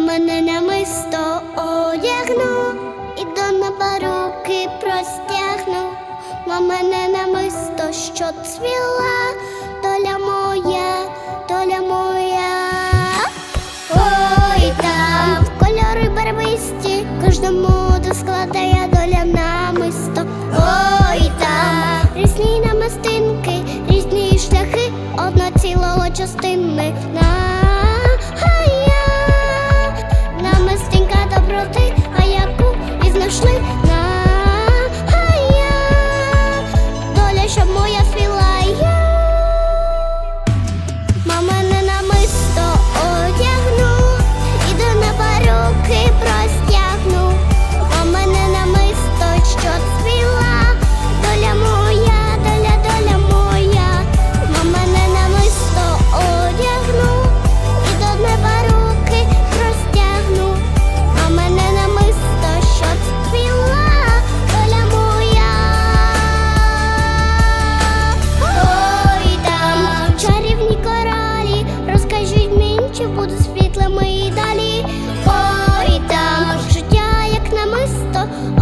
мене намисто одягну, і до напаруки простягну, Мамине намисто, що цвіла, доля моя, доля моя, ой там кольори барвисті, кожному до складає доля намисто, ой там різні намистинки, різні шляхи, одна цілого частини. rotate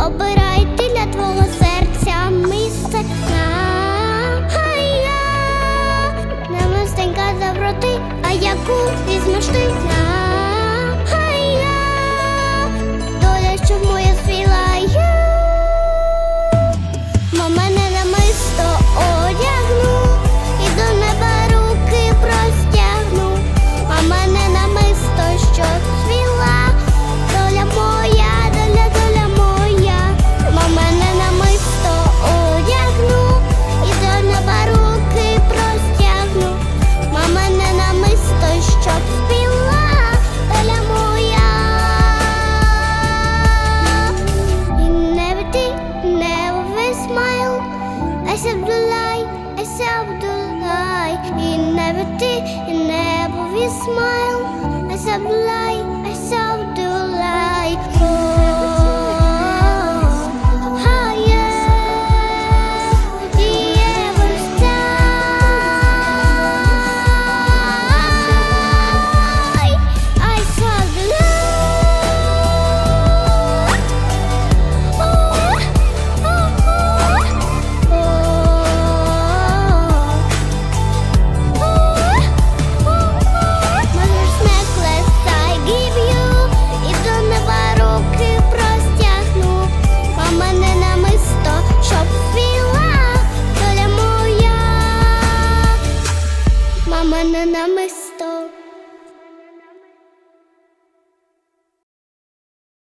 обирайте для твого серця місце. А я намистенька доброти, а яку візьмеш ти нам. smile, a sublime. намисто.